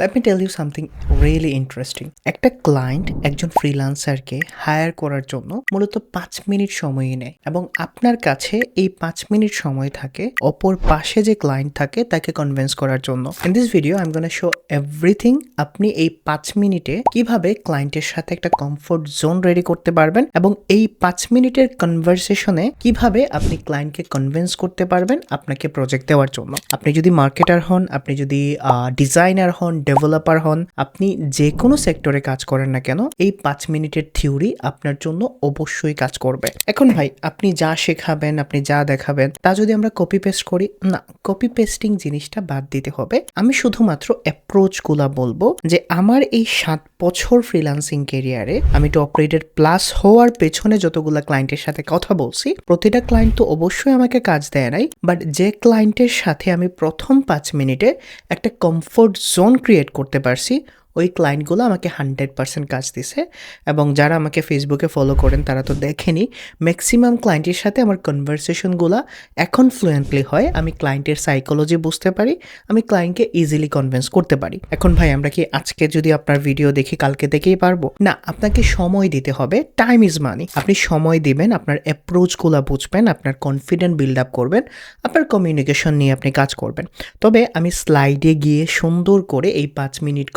Let me tell you something really interesting একটা client একজন ফ্রিলান্সারকে হায়ার করার জন্য মূলত পাঁচ মিনিট সময়ই নেয় এবং আপনার কাছে এই পাঁচ মিনিট সময় থাকে অপর পাশে যে ক্লায়েন্ট থাকে তাকে কনভিন্স করার জন্য। In this video I am gonna show everything আপনি এই পাঁচ মিনিটে কীভাবে ক্লায়েন্টের সাথে একটা কমফোর্ট জোন রেডি করতে পারবেন এবং এই পাঁচ মিনিটের কনভারসেশনে কীভাবে আপনি ক্লায়েন্টকে কনভিন্স করতে পারবেন আপনাকে প্রজেক্ট দেওয়ার জন্য। আপনি যদি মার্কেটার হন, আপনি যদি ডিজাইনার হন ডেভেলপার হন, আপনি যে কোনো সেক্টরে কাজ করেন না কেন, এই পাঁচ মিনিটের থিওরি আপনার জন্য অবশ্যই কাজ করবে। এখন ভাই, আপনি যা শেখাবেন, আপনি যা দেখাবেন, তা যদি আমরা কপি পেস্ট করি, না কপি পেস্টিং জিনিসটা বাদ দিতে হবে। আমি শুধুমাত্র অ্যাপ্রোচগুলা বলব যে আমার এই সাত বছর ফ্রিল্যান্সিং কেরিয়ারে আমি টপ রেটেড প্লাস হওয়ার পেছনে যতগুলা ক্লায়েন্টের সাথে কথা বলছি, প্রতিটা ক্লায়েন্ট তো অবশ্যই আমাকে কাজ দেয় নাই বাট যে ক্লায়েন্টের সাথে আমি প্রথম পাঁচ মিনিটে একটা কমফোর্ট জোন ক্রিয়েট করতে পারছি ওই ক্লায়েন্টগুলো আমাকে হান্ড্রেড পার্সেন্ট কাজ দিছে এবং যারা আমাকে ফেসবুকে ফলো করেন, তারা তো দেখেনি। ম্যাক্সিমাম ক্লায়েন্টের সাথে আমার কনভারসেশনগুলো এখন ফ্লুয়েন্টলি হয়। আমি ক্লায়েন্টের সাইকোলজি বুঝতে পারি, আমি ক্লায়েন্টকে ইজিলি কনভিন্স করতে পারি। এখন ভাই, আমরা কি আজকে যদি আপনার ভিডিও দেখি, কালকে দেখেই পারব? না, আপনাকে সময় দিতে হবে। টাইম ইজ মানি আপনি সময় দিবেন, আপনার অ্যাপ্রোচগুলো বুঝবেন, আপনার কনফিডেন্ট বিল্ড আপ করবেন, আপনার কমিউনিকেশন নিয়ে আপনি কাজ করবেন। তবে আমি স্লাইডে গিয়ে সুন্দর করে এই পাঁচ মিনিট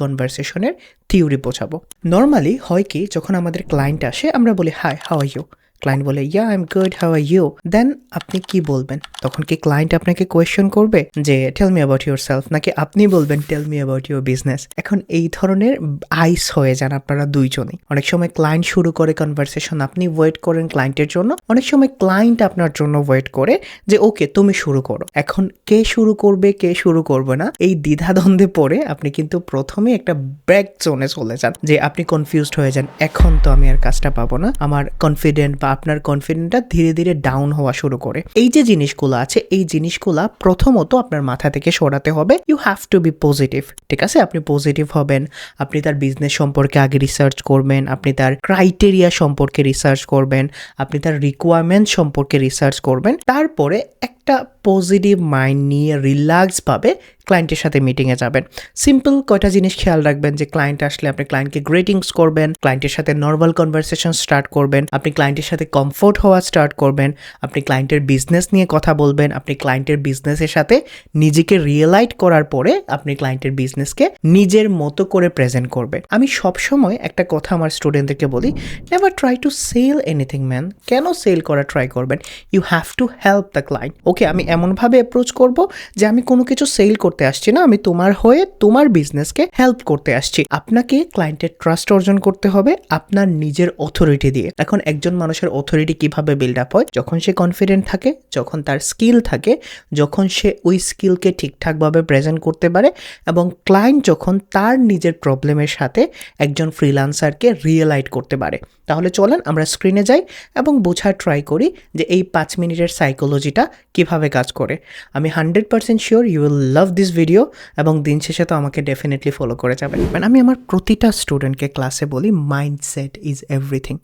কনভারসেশনের থিওরি বোঝাবো। নর্মালি হয় কি, যখন আমাদের ক্লায়েন্ট আসে, আমরা বলি হাই হাও ইউ ক্লায়েন্ট বলে yeah I am good how are you then আপনি কি বলবেন? তখন কি ক্লায়েন্ট আপনাকে কোয়েশ্চেন করবে? যে tell me about yourself নাকি আপনি বলবেন tell me about your business এখন এই ধরনের আইস হয়ে যান আপনারা দুইজনই। অনেক সময় ক্লায়েন্ট শুরু করে কনভারসেশন আপনি ওয়েট করেন ক্লায়েন্টের জন্য। অনেক সময় ক্লায়েন্ট আপনার জন্য ওয়েট করে যে ওকে তুমি শুরু করো। এখন কে শুরু করবে, কে শুরু করবে না, এই দ্বিধাদ্বন্দ্বে পড়ে আপনি কিন্তু প্রথমে একটা ব্রেক জোনে চলে যান। যে, আপনি কনফিউজড হয়ে যান, এখন তো আমি আর কাজটা পাবো না। আমার কনফিডেন্ট বা আপনার কনফিডেন্টটা ধীরে ধীরে ডাউন হওয়া শুরু করে। এই যে জিনিসগুলো আছে, এই জিনিসগুলো প্রথমত আপনার মাথা থেকে সরাতে হবে। You have to be positive ঠিক আছে? আপনি পজিটিভ হবেন, আপনি তার বিজনেস সম্পর্কে আগে রিসার্চ করবেন, আপনি তার ক্রাইটেরিয়া সম্পর্কে রিসার্চ করবেন, আপনি তার রিকোয়ারমেন্ট সম্পর্কে রিসার্চ করবেন। তারপরে একটা পজিটিভ মাইন্ড নিয়ে রিল্যাক্স পাবে ক্লায়েন্টের সাথে মিটিংয়ে যাবেন। সিম্পল কয়টা জিনিস খেয়াল রাখবেন যে ক্লায়েন্ট আসলে আপনি ক্লায়েন্টকে গ্রেটিংস করবেন ক্লায়েন্টের সাথে নর্মাল কনভারসেশন স্টার্ট করবেন, আপনি ক্লায়েন্টের সাথে কমফোর্ট হওয়া স্টার্ট করবেন, আপনি ক্লায়েন্টের বিজনেস নিয়ে কথা বলবেন, আপনি ক্লায়েন্টের বিজনেসের সাথে নিজেকে রিয়েলাইট করার পরে আপনি ক্লায়েন্টের বিজনেসকে নিজের মতো করে প্রেজেন্ট করবেন। আমি সবসময় একটা কথা আমার স্টুডেন্টদেরকে বলি never try to sell anything man কেন সেল করা ট্রাই করবেন? You have to help the client okay আমি এমনভাবে অ্যাপ্রোচ করব যে আমি কোনো কিছু সেল করতে আসছি না, আমি তোমার হয়ে তোমার বিজনেসকে হেল্প করতে আসছি। আপনাকে ক্লায়েন্টের ট্রাস্ট অর্জন করতে হবে আপনার নিজের অথরিটি দিয়ে। এখন একজন মানুষের অথরিটি কীভাবে বিল্ড আপ হয়? যখন সে কনফিডেন্ট থাকে, যখন তার স্কিল থাকে, যখন সে ওই স্কিলকে ঠিকঠাকভাবে প্রেজেন্ট করতে পারে এবং ক্লায়েন্ট যখন তার নিজের প্রবলেমের সাথে একজন ফ্রিলান্সারকে রিয়েলাইট করতে পারে। তাহলে চলেন আমরা স্ক্রিনে যাই এবং বোঝার ট্রাই করি যে এই পাঁচ মিনিটের সাইকোলজিটা কীভাবে কাজ করে। আমি hundred percent sure you will love this video এবং দিন শেষে তো আমাকে ডেফিনেটলি ফলো করে যাবেন। মানে আমি আমার প্রতিটা স্টুডেন্টকে ক্লাসে বলি মাইন্ডসেট ইজ এভরিথিং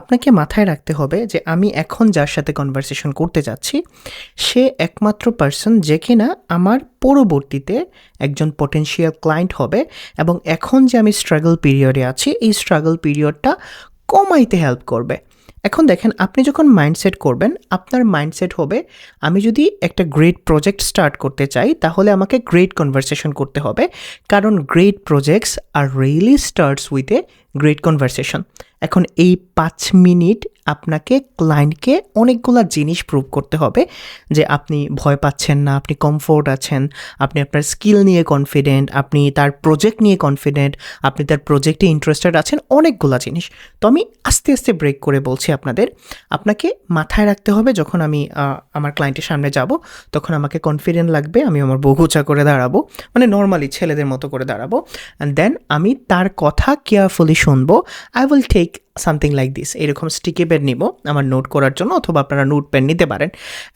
আপনাকে মাথায় রাখতে হবে যে আমি এখন যার সাথে কনভারসেশন করতে যাচ্ছি, সে একমাত্র পার্সন যে কিনা আমার পরবর্তীতে একজন পটেনশিয়াল ক্লায়েন্ট হবে এবং এখন যে আমি স্ট্রাগল পিরিয়ডে আছি, এই স্ট্রাগল পিরিয়ডটা কমাইতে হেল্প করবে। এখন দেখেন, আপনি যখন মাইন্ডসেট করবেন, আপনার মাইন্ডসেট হবে, আমি যদি একটা গ্রেট প্রজেক্ট স্টার্ট করতে চাই, তাহলে আমাকে গ্রেট কনভারসেশন করতে হবে। কারণ great projects are really starts with a great conversation এখন এই পাঁচ মিনিট আপনাকে ক্লায়েন্টকে অনেকগুলো জিনিস প্রুভ করতে হবে যে আপনি ভয় পাচ্ছেন না, আপনি কমফোর্ট আছেন, আপনি আপনার স্কিল নিয়ে কনফিডেন্ট আপনি তার প্রজেক্ট নিয়ে কনফিডেন্ট আপনি তার প্রজেক্টে ইন্টারেস্টেড আছেন, অনেকগুলো জিনিস। তো আমি আস্তে আস্তে ব্রেক করে বলছি আপনাদের। আপনাকে মাথায় রাখতে হবে যখন আমি আমার ক্লায়েন্টের সামনে যাব, তখন আমাকে কনফিডেন্ট লাগবে, আমি আমার বগুচা করে দাঁড়াবো মানে নর্মালি ছেলেদের মতো করে দাঁড়াবো। অ্যান্ড দেন আমি তার কথা কেয়ারফুলি শুনব I will take something like this এরকম স্টিকি পেন নিব, আমার নোট করার জন্য অথবা আপনারা নোট পেন নিতে পারেন।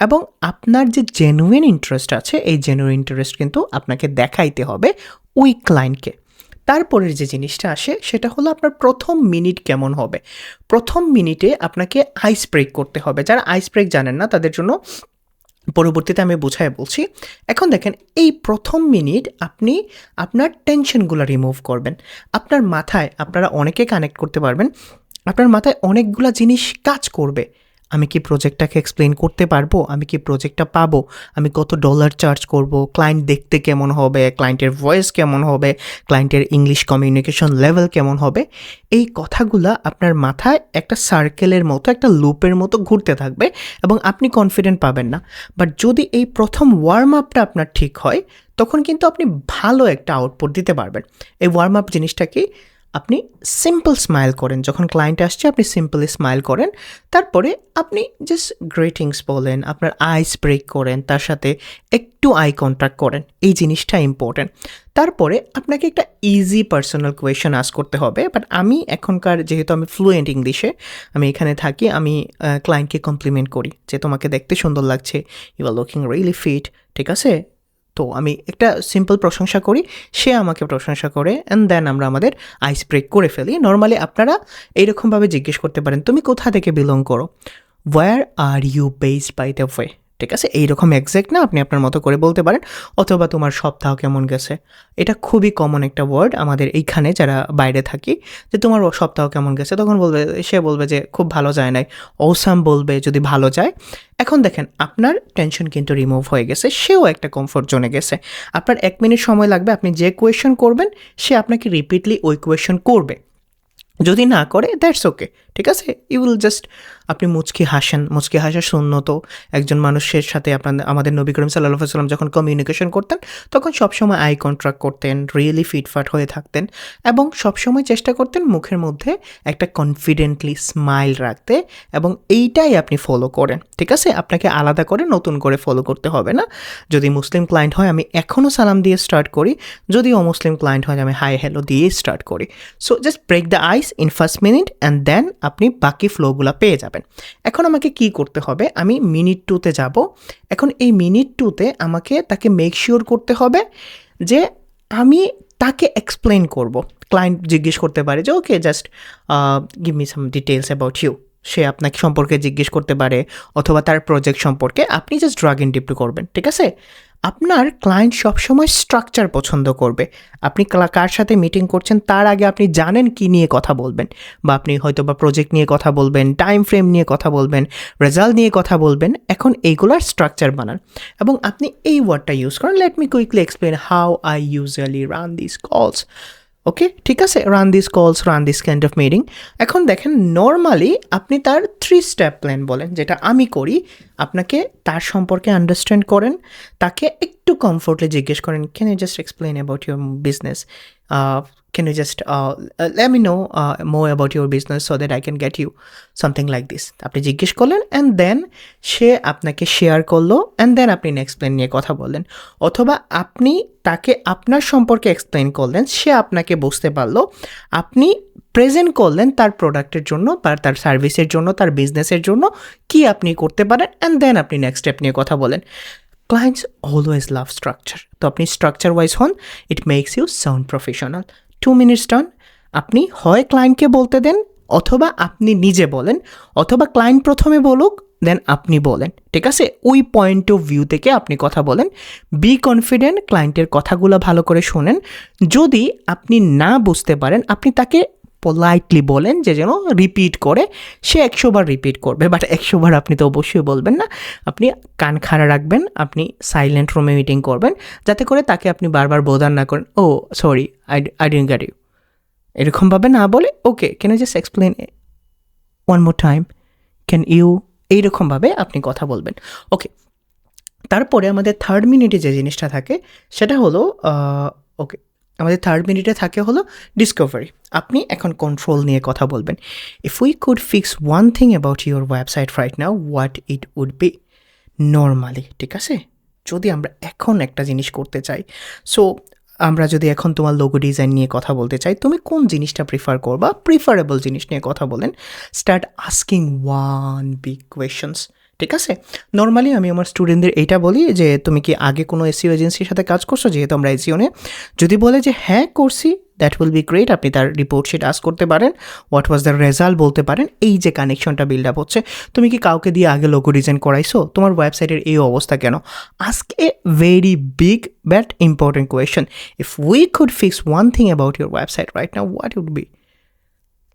এবং আপনার যে জেনুইন ইন্টারেস্ট আছে, এই জেনুইন ইন্টারেস্ট কিন্তু আপনাকে দেখাইতে হবে ওই ক্লায়েন্টকে তারপরের যে জিনিসটা আসে, সেটা হলো আপনার প্রথম মিনিট কেমন হবে। প্রথম মিনিটে আপনাকে আইস ব্রেক করতে হবে। যারা আইস ব্রেক জানেন না, তাদের জন্য পরবর্তীতে আমি বোঝায় বলছি, এখন দেখেন এই প্রথম মিনিট আপনি আপনার টেনশনগুলো রিমুভ করবেন। আপনার মাথায় আপনারা অনেকে কানেক্ট করতে পারবেন, আপনার মাথায় অনেকগুলো জিনিস কাজ করবে। আমি কি প্রজেক্টটাকে এক্সপ্লেন করতে পারব? আমি কি প্রজেক্টটা পাবো? আমি কত ডলার চার্জ করব? ক্লায়েন্ট দেখতে কেমন হবে? ক্লায়েন্টের ভয়েস কেমন হবে? ক্লায়েন্টের ইংলিশ কমিউনিকেশন লেভেল কেমন হবে? এই কথাগুলা আপনার মাথায় একটা সার্কেলের মতো, একটা লুপের মতো ঘুরতে থাকবে এবং আপনি কনফিডেন্ট পাবেন না। বাট যদি এই প্রথম ওয়ার্ম আপটা আপনার ঠিক হয়, তখন কিন্তু আপনি ভালো একটা আউটপুট দিতে পারবেন। এই ওয়ার্ম আপ জিনিসটা কি? আপনি সিম্পল স্মাইল করেন। যখন ক্লায়েন্ট আসছে, আপনি সিম্পলি স্মাইল করেন। তারপরে আপনি জাস্ট গ্রেটিংস বলেন, আপনার আইস ব্রেক করেন, তার সাথে একটু আই কন্ট্যাক্ট করেন। এই জিনিসটা ইম্পর্ট্যান্ট তারপরে আপনাকে একটা ইজি পার্সোনাল কোয়েশন আস করতে হবে। বাট আমি এখনকার, যেহেতু আমি ফ্লুয়েন্ট ইংলিশে আমি এখানে থাকি, আমি ক্লায়েন্টকে কমপ্লিমেন্ট করি যে তোমাকে দেখতে সুন্দর লাগছে you are looking really fit ঠিক আছে? তো আমি একটা সিম্পল প্রশংসা করি, সে আমাকে প্রশংসা করে অ্যান্ড দেন আমরা আমাদের আইস ব্রেক করে ফেলি। নর্মালি আপনারা এইরকমভাবে জিজ্ঞেস করতে পারেন, তুমি কোথা থেকে বিলং করো? Where are you based by the way ঠিক আছে? এইরকম এক্স্যাক্ট না আপনি আপনার মতো করে বলতে পারেন, অথবা তোমার সপ্তাহ কেমন গেছে? এটা খুবই কমন একটা ওয়ার্ড আমাদের এইখানে যারা বাইরে থাকি, যে তোমার সপ্তাহ কেমন গেছে? তখন বলবে, সে বলবে যে খুব ভালো যায় নাই। ঔসাম বলবে যদি ভালো যায়। এখন দেখেন, আপনার টেনশন কিন্তু রিমুভ হয়ে গেছে, সেও একটা কমফোর্ট জোনে গেছে। আপনার এক মিনিট সময় লাগবে, আপনি যে কোয়েশন করবেন, সে আপনাকে রিপিটলি ওই কোয়েশন করবে। যদি না করে দ্যাটস ওকে ঠিক আছে? ইউ উইল জাস্ট আপনি মুচকি হাসেন। মুচকি হাসা শূন্যত। একজন মানুষের সাথে আপনাদের আমাদের নবী করিম সাল্লাহ সাল্লাম যখন কমিউনিকেশন করতেন, তখন সবসময় আই কন্ট্রাক্ট করতেন রিয়েলি ফিটফাট হয়ে থাকতেন এবং সবসময় চেষ্টা করতেন মুখের মধ্যে একটা কনফিডেন্টলি স্মাইল রাখতে এবং এইটাই আপনি ফলো করেন। ঠিক আছে? আপনাকে আলাদা করে নতুন করে ফলো করতে হবে না। যদি মুসলিম ক্লায়েন্ট হয়, আমি এখনও সালাম দিয়ে স্টার্ট করি। যদি অমুসলিম ক্লায়েন্ট হয়, আমি হাই হ্যালো দিয়ে স্টার্ট করি। So just break the ice in first minute and then আপনি বাকি ফ্লোগুলো পেয়ে যাবেন। এখন আমাকে কি করতে হবে? আমি মিনিট টুতে যাব। এখন এই মিনিট টুতে আমাকে তাকে মেক শিওর করতে হবে যে আমি তাকে এক্সপ্লেন করব। ক্লায়েন্ট জিজ্ঞেস করতে পারে যে okay just give me some details about you সে আপনাকে সম্পর্কে জিজ্ঞেস করতে পারে অথবা তার প্রজেক্ট সম্পর্কে আপনি জাস্ট ড্রাগ ইন ডিপ্লু করবেন, ঠিক আছে? আপনার ক্লায়েন্ট সবসময় স্ট্রাকচার পছন্দ করবে। আপনি কার সাথে মিটিং করছেন তার আগে আপনি জানেন কি নিয়ে কথা বলবেন বা আপনি হয়তো বা প্রজেক্ট নিয়ে কথা বলবেন টাইম ফ্রেম নিয়ে কথা বলবেন রেজাল্ট নিয়ে কথা বলবেন, এখন এইগুলোর স্ট্রাকচার বানান। এবং আপনি এই ওয়ার্ডটা ইউজ করেন। Let me quickly explain how I usually run this calls okay ঠিক আছে? Run this calls run this kind of meeting এখন দেখেন নর্মালি আপনি তার থ্রি স্টেপ প্ল্যান বলেন, যেটা আমি করি। আপনাকে তার সম্পর্কে আন্ডারস্ট্যান্ড করেন, তাকে একটু কমফোর্টলি জিজ্ঞেস করেন can you just explain about your business can you just uh, uh, let me know uh, more about your business so that I can get you something like this. আপনি জিজ্ঞেস করলেন and then সে আপনাকে share করল and then আপনি next plan নিয়ে কথা বললেন। অথবা আপনি তাকে আপনার সম্পর্কে এক্সপ্লেন করলেন সে আপনাকে বুঝতে পারল। আপনি প্রেজেন্ট করলেন তার প্রোডাক্টের জন্য বা তার সার্ভিসের জন্য তার বিজনেসের জন্য কি আপনি করতে পারেন অ্যান্ড দেন আপনি নেক্সট স্টেপ নিয়ে কথা বলেন। ক্লায়েন্টস অলওয়েজ লাভ স্ট্রাকচার তো আপনি স্ট্রাকচার ওয়াইজ হন it makes you sound professional two minutes turn আপনি হয় ক্লায়েন্টকে বলতে দেন অথবা আপনি নিজে বলেন, অথবা ক্লায়েন্ট প্রথমে বলুক দেন আপনি বলেন। ঠিক আছে? ওই পয়েন্ট অফ ভিউ থেকে আপনি কথা বলেন। বি কনফিডেন্ট ক্লায়েন্টের কথাগুলো ভালো করে শোনেন। যদি আপনি না বুঝতে পারেন, আপনি তাকে পোলাইটলি বলেন যে যেন রিপিট করে, সে একশো বার রিপিট করবে। বাট একশো বার আপনি তো অবশ্যই বলবেন না। আপনি কান খাড়া রাখবেন, আপনি সাইলেন্ট রুমে মিটিং করবেন, যাতে করে তাকে আপনি বারবার বোধান না করেন ও sorry I I get you এরকমভাবে না বলে okay can just explain one more time can you এইরকমভাবে আপনি কথা বলবেন। ওকে তারপরে আমাদের থার্ড মিনিটে যে জিনিসটা থাকে, সেটা হলো ওকে আমাদের থার্ড মিনিটে থাকে হলো ডিসকভারি আপনি এখন কন্ট্রোল নিয়ে কথা বলবেন। If we could fix one thing about your website right now what it would be normally ঠিক আছে? যদি আমরা এখন একটা জিনিস করতে চাই সো আমরা যদি এখন তোমার লোগো ডিজাইন নিয়ে কথা বলতে চাই, তুমি কোন জিনিসটা প্রিফার করবা? প্রিফারেবল জিনিস নিয়ে কথা বলেন। Start asking one big questions ঠিক আছে? নর্মালি আমি আমার স্টুডেন্টদের এইটা বলি যে, তুমি কি আগে কোনো এসিও এজেন্সির সাথে কাজ করছ? যেহেতু আমরা এসিও নিয়ে যদি বলে যে হ্যাঁ করছি দ্যাট উইল বি গ্রেট আপনি তার রিপোর্ট শিট আস করতে পারেন। হোয়াট ওয়াজ দ্য রেজাল্ট বলতে পারেন। এই যে কানেকশনটা বিল্ড আপ হচ্ছে। তুমি কি কাউকে দিয়ে আগে লোগো ডিজাইন করাইছো? তোমার ওয়েবসাইটের এই অবস্থা কেন? Ask a very big but important question if we could fix one thing about your website right now what would be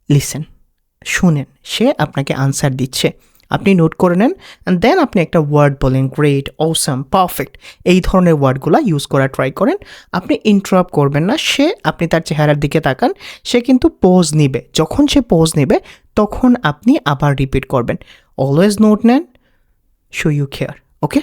listen শুনেন, সে আপনাকে আনসার দিচ্ছে। আপনি নোট করে নেন অ্যান্ড দেন আপনি একটা ওয়ার্ড বলেন গ্রেট অসাম পারফেক্ট এই ধরনের ওয়ার্ডগুলো ইউজ করা ট্রাই করেন। আপনি ইন্টারাপ্ট করবেন না, সে আপনি তার চেহারার দিকে তাকান, সে কিন্তু পোজ নিবে। যখন সে পোজ নেবে, তখন আপনি আবার রিপিট করবেন। অলওয়েজ নোট নেন show you care okay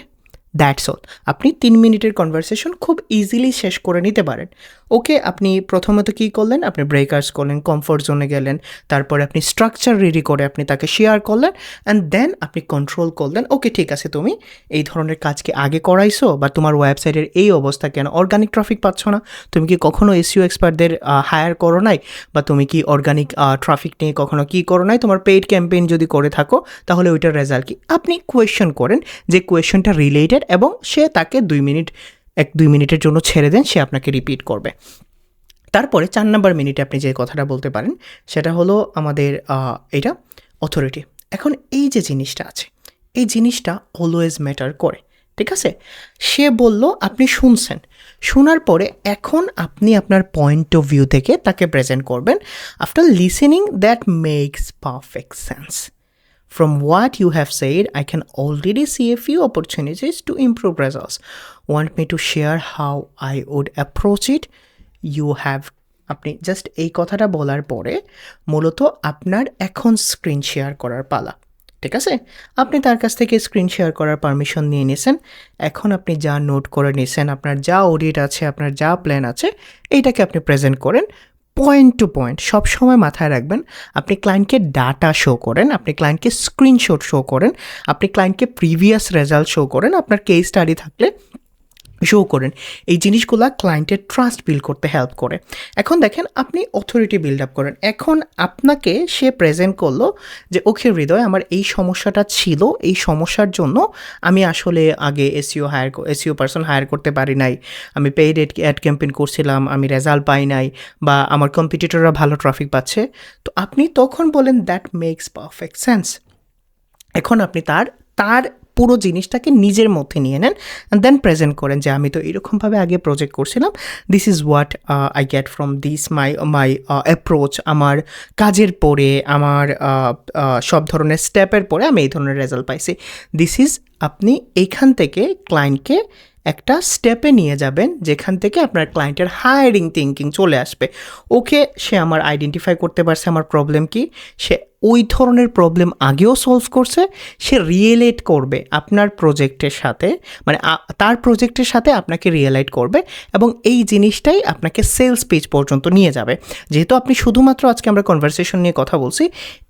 that's all. আপনি তিন মিনিটের কনভারসেশন খুব ইজিলি শেষ করে নিতে পারেন। ওকে, আপনি প্রথমত কী করলেন? আপনি ব্রেকার্স করলেন কমফোর্ট জোনে গেলেন, তারপরে আপনি স্ট্রাকচার রেডি করে আপনি তাকে শেয়ার করলেন অ্যান্ড দেন আপনি কন্ট্রোল করলেন, ওকে, ঠিক আছে, তুমি এই ধরনের কাজকে আগে করাইছো, বা তোমার ওয়েবসাইটের এই অবস্থা কেন? অর্গানিক ট্রাফিক পাচ্ছ না? তুমি কি কখনো এসিও এক্সপার্টদের হায়ার করো নাই? বা তুমি কি অর্গানিক ট্রাফিক নিয়ে কখনো কি করো নাই? তোমার পেইড ক্যাম্পেইন যদি করে থাকো, তাহলে ওইটার রেজাল্ট কি? আপনি কোয়েশ্চেন করেন যে কোয়েশ্চেনটা রিলেটেড এবং সে তাকে দুই মিনিট, এক, দুই মিনিটের জন্য ছেড়ে দেন, সে আপনাকে রিপিট করবে। তারপরে চার নাম্বার মিনিটে আপনি যে কথাটা বলতে পারেন, সেটা হলো আমাদের এটা অথরিটি এখন এই যে জিনিসটা আছে, এই জিনিসটা অলওয়েজ ম্যাটার করে, ঠিক আছে? সে বলল, আপনি শুনছেন। শোনার পরে এখন আপনি আপনার পয়েন্ট অফ ভিউ থেকে তাকে প্রেজেন্ট করবেন। After listening that makes perfect sense From what you have said, I can already see a few opportunities to improve results. Want me to share how I would approach it? You have আপনি just এই কথাটা বলার পরে মূলত আপনার এখন screen share করার পালা ঠিক আছে আপনি তার কাছ থেকে স্ক্রিন শেয়ার করার পারমিশন নিয়ে নিয়েছেন এখন আপনি যা নোট করে নিয়েছেন আপনার যা অডিট আছে আপনার যা প্ল্যান আছে এইটাকে আপনি প্রেজেন্ট করেন পয়েন্ট টু পয়েন্ট সবসময় মাথায় রাখবেন, আপনি ক্লায়েন্টকে ডাটা শো করেন, আপনি ক্লায়েন্টকে স্ক্রিনশট শো করেন, আপনি ক্লায়েন্টকে প্রিভিয়াস রেজাল্ট শো করেন, আপনার কেস স্টাডি থাকলে শো করেন। এই জিনিসগুলো ক্লায়েন্টের ট্রাস্ট বিল্ড করতে হেল্প করে। এখন দেখেন, আপনি অথরিটি বিল্ড আপ করেন। এখন আপনাকে সে প্রেজেন্ট করল যে, ওকে হৃদয়, আমার এই সমস্যাটা ছিল। এই সমস্যার জন্য আমি আসলে আগে SEO hire SEO person hire করতে পারি নাই। আমি পেইড অ্যাড ক্যাম্পেইন করছিলাম, আমি রেজাল্ট পাই নাই বা আমার কম্পিটিটররা ভালো ট্রাফিক পাচ্ছে। তো আপনি তখন বলেন দ্যাট মেক্স পারফেক্ট সেন্স এখন আপনি তার তার পুরো জিনিসটাকে নিজের মধ্যে নিয়ে নেন দেন প্রেজেন্ট করেন যে আমি তো এরকমভাবে আগে প্রজেক্ট করছিলাম। This is what I get from this my my approach আমার কাজের পরে আমার uh, uh, সব ধরনের স্টেপের পরে আমি এই ধরনের রেজাল্ট পাইছি। দিস ইজ আপনি এইখান থেকে ক্লায়েন্টকে একটা স্টেপে নিয়ে যাবেন যেখান থেকে আপনার ক্লায়েন্টের হায়ারিং থিঙ্কিং চলে আসবে। ওকে সে আমার আইডেন্টিফাই করতে পারছে আমার প্রবলেম কি? সে ওই ধরনের প্রবলেম আগেও সলভ করছে, সে রিয়েলেট করবে আপনার প্রজেক্টের সাথে মানে তার প্রজেক্টের সাথে আপনাকে রিয়েলাইট করবে এবং এই জিনিসটাই আপনাকে সেলস পেজ পর্যন্ত নিয়ে যাবে। যেহেতু আপনি শুধুমাত্র আজকে আমরা কনভারসেশন নিয়ে কথা বলছি,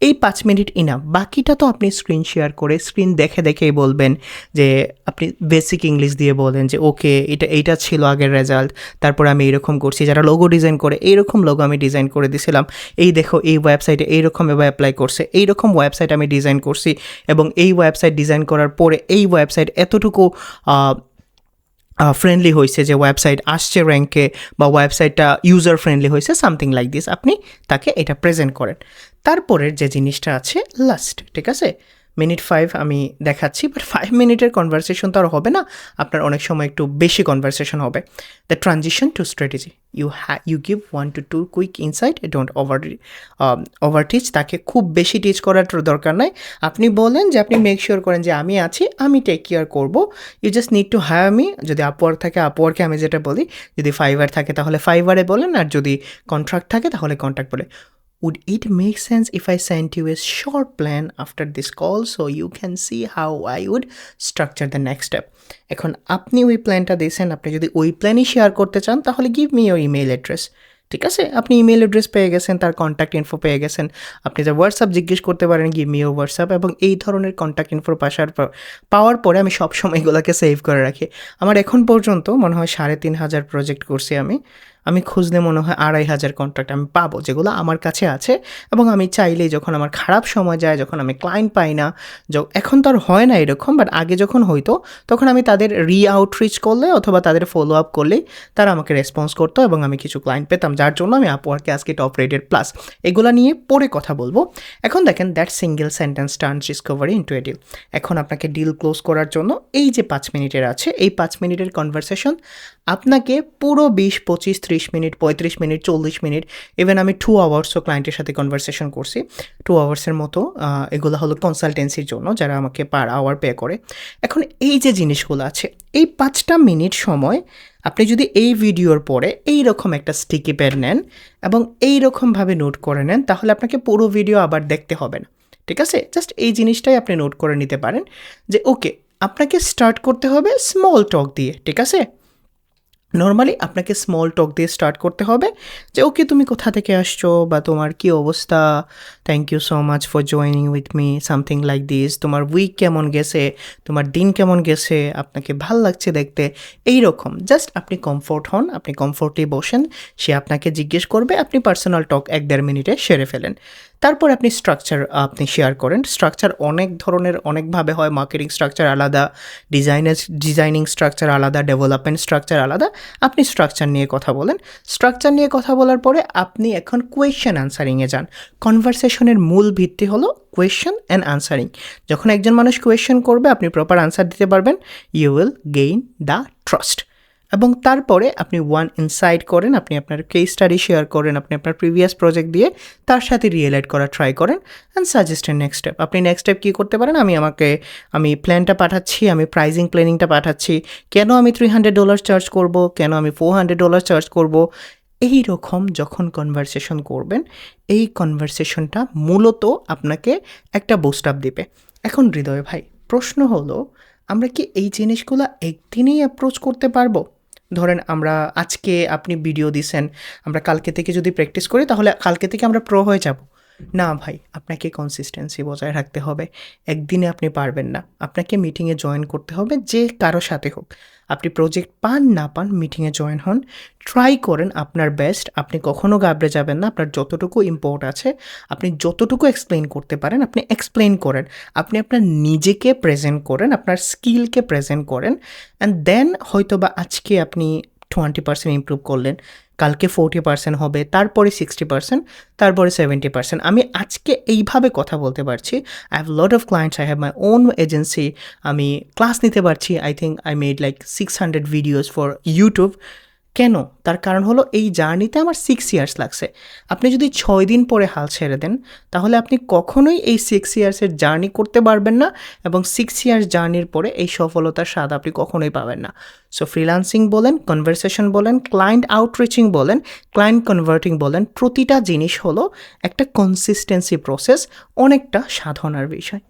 এই পাঁচ মিনিট ইনাফ বাকিটা তো আপনি স্ক্রিন শেয়ার করে স্ক্রিন দেখে দেখেই বলবেন যে, আপনি বেসিক ইংলিশ দিয়ে বলেন যে, ওকে, এটা, এইটা ছিল আগের রেজাল্ট তারপর আমি এরকম করছি। যারা লোগো ডিজাইন করে, এইরকম লোগো আমি ডিজাইন করে দিছিলাম। এই দেখো, এই ওয়েবসাইটে এইরকম এবার অ্যাপ্লাই করছে, এইরকম ওয়েবসাইট আমি ডিজাইন করছি এবং এই ওয়েবসাইট ডিজাইন করার পরে এই ওয়েবসাইট এতটুকু ফ্রেন্ডলি হয়েছে যে ওয়েবসাইট আসছে র্যাঙ্কে বা ওয়েবসাইটটা ইউজার ফ্রেন্ডলি হয়েছে সামথিং লাইক দিস আপনি তাকে এটা প্রেজেন্ট করেন। তারপরের যে জিনিসটা আছে লাস্ট ঠিক আছে? মিনিট ফাইভ আমি দেখাচ্ছি বাট ফাইভ মিনিটের কনভারসেশন তো আর হবে না। আপনার অনেক সময় একটু বেশি কনভারসেশন হবে। The transition to strategy you হ্যা you give one to two quick insight don't over over teach তাকে খুব বেশি টিচ করার দরকার নাই। আপনি বলেন যে, আপনি মেক শিওর করেন যে, আমি আছি, আমি টেক কেয়ার করব। You just need to hire me যদি আপওয়ার্ক থাকে আপওয়ার্কে আমি যেটা বলি, যদি ফাইবার থাকে, তাহলে ফাইবারে বলেন, আর যদি কন্ট্রাক্ট থাকে, তাহলে কন্ট্রাক্ট বলে। Would it make sense if I sent you a short plan after this call so you can see how I would structure the next step? এখন আপনি ওই প্ল্যানটা দিয়েছেন, আপনি যদি ওই প্ল্যানই শেয়ার করতে চান, তাহলে give me your email address ঠিক আছে? আপনি ইমেল অ্যাড্রেস পেয়ে গেছেন, তার কন্ট্যাক্ট ইনফো পেয়ে গেছেন, আপনি যে হোয়াটসঅ্যাপ জিজ্ঞেস করতে পারেন গিভ মি ইউর হোয়াটসঅ্যাপ এবং এই ধরনের কন্ট্যাক্ট ইনফো পাশার পাওয়ার পরে আমি সবসময় এগুলোকে সেভ করে রাখি। আমার এখন পর্যন্ত মনে হয় সাড়ে তিন হাজার প্রজেক্ট করছি আমি। আমি খুঁজলে মনে হয় আড়াই হাজার কন্ট্রাক্ট আমি পাবো, যেগুলো আমার কাছে আছে এবং আমি চাইলেই যখন আমার খারাপ সময় যায়, যখন আমি ক্লায়েন্ট পাই না এখন তো আর হয় না এরকম বাট আগে যখন হইতো, তখন আমি তাদের রি আউটরিচ করলে অথবা তাদের ফলো আপ করলেই তারা আমাকে রেসপন্স করতো এবং আমি কিছু ক্লায়েন্ট পেতাম, যার জন্য আমি আপওয়ার্কে আজকে টপ রেটেড প্লাস এগুলো নিয়ে পরে কথা বলব। এখন দেখেন that single sentence turn discovery into a deal এখন আপনাকে ডিল ক্লোজ করার জন্য এই যে পাঁচ মিনিটের আছে, এই পাঁচ মিনিটের কনভারসেশন আপনাকে পুরো বিশ, পঁচিশ, ত্রিশ মিনিট, পঁয়ত্রিশ মিনিট, চল্লিশ মিনিট ইভেন আমি টু আওয়ার্সও ক্লায়েন্টের সাথে কনভারসেশন করছি। টু আওয়ার্সের মতো এগুলো হলো কনসালটেন্সির জন্য যারা আমাকে পার আওয়ার পে করে। এখন এই যে জিনিসগুলো আছে, এই পাঁচটা মিনিট সময় আপনি যদি এই ভিডিওর পরে এই রকম একটা স্টিকি প্যাড নেন এবং এই রকমভাবে নোট করে নেন, তাহলে আপনাকে পুরো ভিডিও আবার দেখতে হবে না। ঠিক আছে? জাস্ট এই জিনিসটাই আপনি নোট করে নিতে পারেন যে ওকে আপনাকে স্টার্ট করতে হবে স্মল টক দিয়ে। ঠিক আছে? নর্মালি আপনাকে স্মল টক দিয়ে স্টার্ট করতে হবে যে ওকে তুমি কোথা থেকে আসছো? বা তোমার কি অবস্থা? Thank you so much for joining with me something like this তোমার উইক কেমন গেছে? তোমার দিন কেমন গেছে? আপনাকে ভালো লাগছে দেখতে? এই রকম জাস্ট আপনি কমফোর্ট হন, আপনি কমফোর্টে বসেন। সে আপনাকে জিজ্ঞেস করবে, আপনি পার্সোনাল টক এক দেড় মিনিটে সেরে ফেলেন। তারপর আপনি স্ট্রাকচার আপনি শেয়ার করেন। স্ট্রাকচার অনেক ধরনের, অনেকভাবে হয়। মার্কেটিং স্ট্রাকচার আলাদা ডিজাইনার ডিজাইনিং স্ট্রাকচার আলাদা ডেভেলপমেন্ট স্ট্রাকচার আলাদা। আপনি স্ট্রাকচার নিয়ে কথা বলেন। স্ট্রাকচার নিয়ে কথা বলার পরে আপনি এখন কোয়েশ্চেন আনসারিংয়ে যান। কনভারসেশনের মূল ভিত্তি হলো কোয়েশ্চেন অ্যান্ড আনসারিং যখন একজন মানুষ কোয়েশ্চেন করবে, আপনি প্রপার আনসার দিতে পারবেন। You will gain the trust এবং তারপরে আপনি ওয়ান ইনসাইড করেন, আপনি আপনার কেস স্টাডি শেয়ার করেন, আপনি আপনার প্রিভিয়াস প্রজেক্ট দিয়ে তার সাথে রিয়েলাইট করা ট্রাই করেন অ্যান্ড সাজেস্টেড নেক্সট স্টেপ আপনি নেক্সট স্টেপ কী করতে পারেন? আমি আমাকে, আমি প্ল্যানটা পাঠাচ্ছি, আমি প্রাইজিং প্ল্যানিংটা পাঠাচ্ছি। কেন আমি থ্রি হান্ড্রেড ডলার চার্জ করব? কেন আমি ফোর হান্ড্রেড ডলার চার্জ করব? এই রকম যখন কনভারসেশন করবেন, এই কনভারসেশনটা মূলত আপনাকে একটা বুস্ট আপ দিবে। এখন হৃদয় ভাই, প্রশ্ন হলো, আমরা কি এই জিনিসগুলো একদিনেই অ্যাপ্রোচ করতে পারব? ধরেন আমরা আজকে আপনি ভিডিও দিছেন, আমরা কালকে থেকে যদি প্র্যাকটিস করি, তাহলে কালকে থেকে আমরা প্রো হয়ে যাব। না ভাই, আপনাকে কনসিস্টেন্সি বজায় রাখতে হবে। একদিনে আপনি পারবেন না। আপনাকে মিটিংয়ে জয়েন করতে হবে যে কারও সাথে হোক। আপনি প্রজেক্ট পান, না পান মিটিংয়ে জয়েন হন ট্রাই করেন আপনার বেস্ট আপনি কখনও গাবড়ে যাবেন না, আপনার যতটুকু ইম্পোর্ট আছে, আপনি যতটুকু এক্সপ্লেন করতে পারেন, আপনি এক্সপ্লেন করেন। আপনি আপনার নিজেকে প্রেজেন্ট করেন, আপনার স্কিলকে প্রেজেন্ট করেন অ্যান্ড দেন হয়তো বা আজকে আপনি টোয়েন্টি পার্সেন্ট ইম্প্রুভ করলেন। কালকে ফোর্টি পার্সেন্ট হবে, তারপরে সিক্সটি পার্সেন্ট তারপরে সেভেন্টি পার্সেন্ট আমি আজকে এইভাবে কথা বলতে পারছি। I have lot of clients I have my own agency আমি ক্লাস নিতে পারছি। I think I made like six hundred videos for YouTube কেন? তার কারণ হলো এই জার্নিতে আমার সিক্স ইয়ার্স লাগছে। আপনি যদি ছয় দিন পরে হাল ছেড়ে দেন, তাহলে আপনি কখনোই এই সিক্স ইয়ার্সের জার্নি করতে পারবেন না এবং সিক্স ইয়ার্স জার্নির পরে এই সফলতার স্বাদ আপনি কখনোই পাবেন না। সো ফ্রিলান্সিং বলেন কনভারসেশন বলেন ক্লায়েন্ট আউটরিচিং বলেন ক্লায়েন্ট কনভার্টিং বলেন, প্রতিটা জিনিস হলো একটা কনসিস্টেন্সি প্রসেস অনেকটা সাধনার বিষয়।